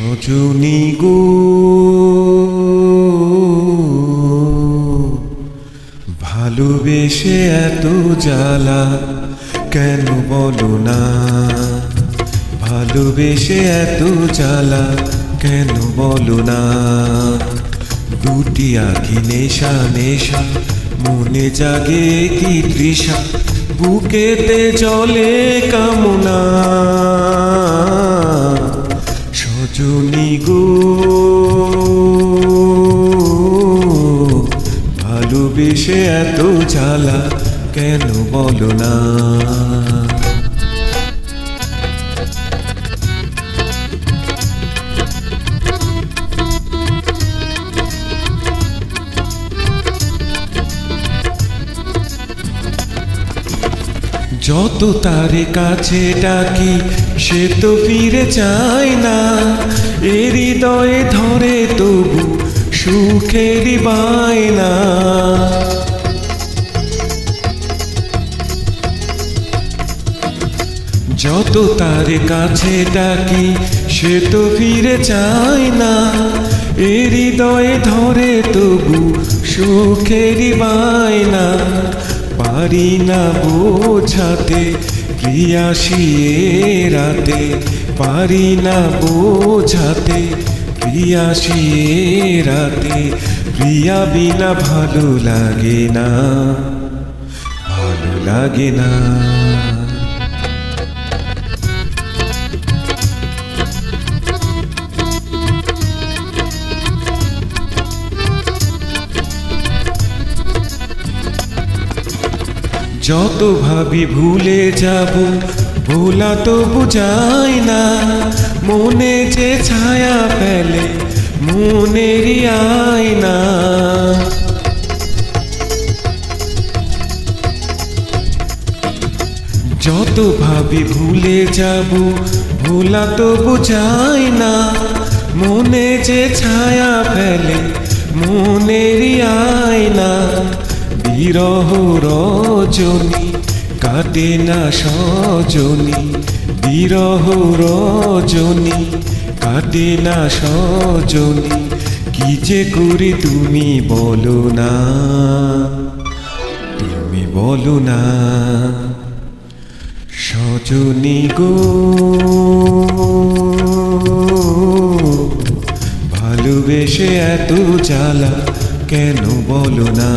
সজনী গো। ভালোবেসে এত জ্বালা, কেন বলো না? ভালোবেসে এত জ্বালা, কেন বলো না? দুটি আঁখি নেশা নেশা, মনে জাগে কি তৃষা, বুকেতে জলে কামনা। সজনী গো ভালোবেসে এত জ্বালা কেন বলো না? যত তারে কাছে ডাকি, সে তো ফিরে চায় না। এ হৃদয়ে ধরে তবু সুখেরই বায়না। যত তারে কাছে ডাকি, সে তো ফিরে চায় না। এ হৃদয়ে ধরে তবু সুখেরই বায়না। পারি না বোঝাতে প্রিয়া রাতে পারি না বোঝাতে প্রিয়া রাতে প্রিয়া বিনা ভালো লাগে না, ভালো লাগে না। যত ভাবি ভুলে যাব, ভোলা তো বুঝায় না। মনে যে ছায়া ফেলে, মনেরই আয়না। যত ভাবি ভুলে যাব, ভোলা তো বুঝায় না। মনে যে ছায়া ফেলে, মনেরই আয়না। বিরহ রজনী, কাটে না সজনী। বিরহ রজনী, কাটে না সজনী। কি যে করি তুমি বলো না। তুমি বলো না। সজনী গো, ভালোবেসে এত জ্বালা কেন বলো না?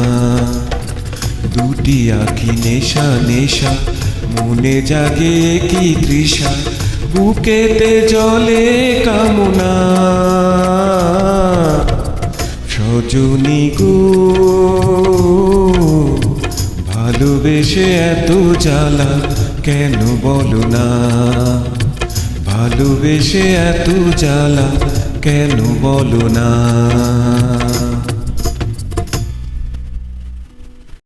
দুটি আঁকি নেশা নেশা, মনে জাগে কি তৃষা, বুকেতে জলে কামনা। সজনী গো, ভালোবেসে এত জ্বালা কেন বলো না? ভালোবেসে এত জ্বালা কেন বলো না?